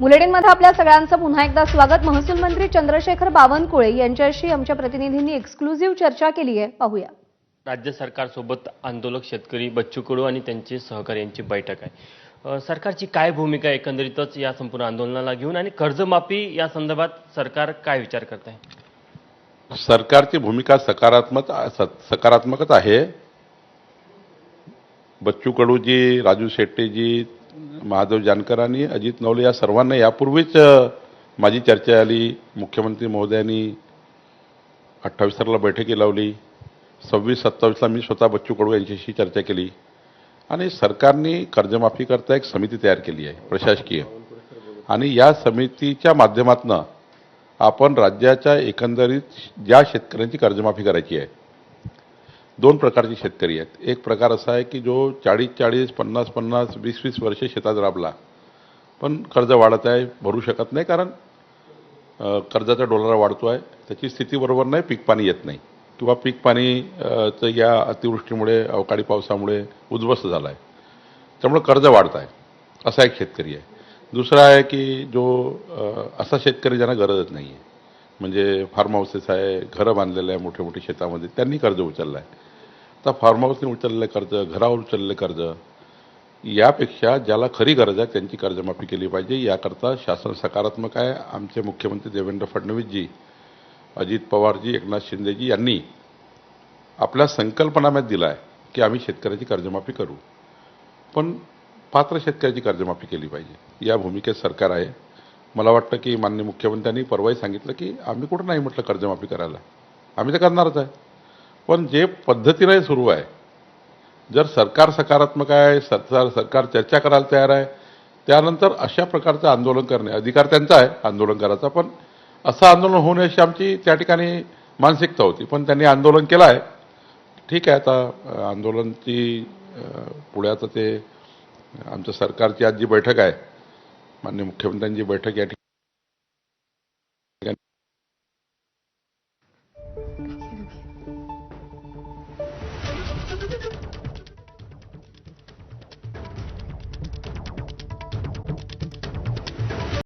बुलेटिनमध्ये आपल्या सगळ्यांचं पुन्हा एकदा स्वागत. महसूल मंत्री चंद्रशेखर बावनकुळे यांच्याशी आमच्या प्रतिनिधींनी एक्सक्लुझिव्ह चर्चा केली आहे. पाहूया. राज्य सरकारसोबत आंदोलक शेतकरी बच्चू कडू आणि त्यांचे सहकारी यांची बैठक आहे. सरकारची काय भूमिका आहे एकंदरीतच या संपूर्ण आंदोलनाला घेऊन आणि कर्जमाफी या संदर्भात सरकार काय विचार करत आहे? सरकारची भूमिका सकारात्मक सकारात्मकच आहे. बच्चू कडूजी राजू शेट्टीजी महादेव जानकर आणि अजित नवले या सर्वांना यापूर्वीच माझी चर्चा आली. मुख्यमंत्री महोदयांनी अठ्ठावीस तारखेला बैठकी लावली. सव्वीस सत्तावीसला मी स्वतः बच्चू कडू यांच्याशी चर्चा केली. आणि सरकारने कर्जमाफी करता एक समिती तयार केली आहे प्रशासकीय. आणि या समितीच्या माध्यमातून आपण राज्याच्या एकंदरीत ज्या शेतकऱ्यांची कर्जमाफी करायची आहे दोन प्रकारचे शेतकरी आहेत. एक प्रकार असा आहे की जो चाळीस चाळीस पन्नास पन्नास वीस वीस वर्षे शेतात राबला पण कर्ज वाढत आहे भरू शकत नाही कारण कर्जाचा डोलारा वाढतो आहे. त्याची स्थिती बरोबर नाही पीक पाणी येत नाही. किंवा पीक पाणी अ, या अतिवृष्टीमुळे अवकाळी पावसामुळे उद्ध्वस्त झाला आहे त्यामुळे कर्ज वाढत आहे. असा एक शेतकरी आहे. दुसरा आहे की जो असा शेतकरी ज्यांना गरजच नाही आहे म्हणजे फार्म हाऊसेस आहे घरं बांधलेलं आहे मोठे मोठे शेतामध्ये त्यांनी कर्ज उचललं आहे आता फार्म हाऊसने उचललेलं कर्ज घरावर उचललेलं कर्ज यापेक्षा ज्याला खरी गरज आहे त्यांची कर्जमाफी केली पाहिजे. याकरता शासन सकारात्मक आहे. आमचे मुख्यमंत्री देवेंद्र फडणवीसजी अजित पवारजी एकनाथ शिंदेजी यांनी आपल्या संकल्पनामध्ये दिला आहे की आम्ही शेतकऱ्याची कर्जमाफी करू. पण पात्र शेतकऱ्याची कर्जमाफी केली पाहिजे. या भूमिकेत सरकार आहे. मला वाटतं की माननीय मुख्यमंत्र्यांनी परवाही सांगितलं की आम्ही कुठं नाही म्हटलं कर्जमाफी करायला. आम्ही तर करणारच आहे. पण जे पद्धतीने सुरू आहे जर सरकार सकारात्मक आहे सरकार सरकार चर्चा करायला तयार आहे त्यानंतर अशा प्रकारचं आंदोलन करणे अधिकार त्यांचा आहे आंदोलन करायचा पण असं आंदोलन होऊ नये अशी आमची त्या ठिकाणी मानसिकता होती. पण त्यांनी आंदोलन केलं आहे. ठीक आहे आता आंदोलनची पुण्याचं पुढे आता ते आमचं सरकारची आज जी बैठक आहे माननीय मुख्यमंत्र्यांची बैठक या ठिकाणी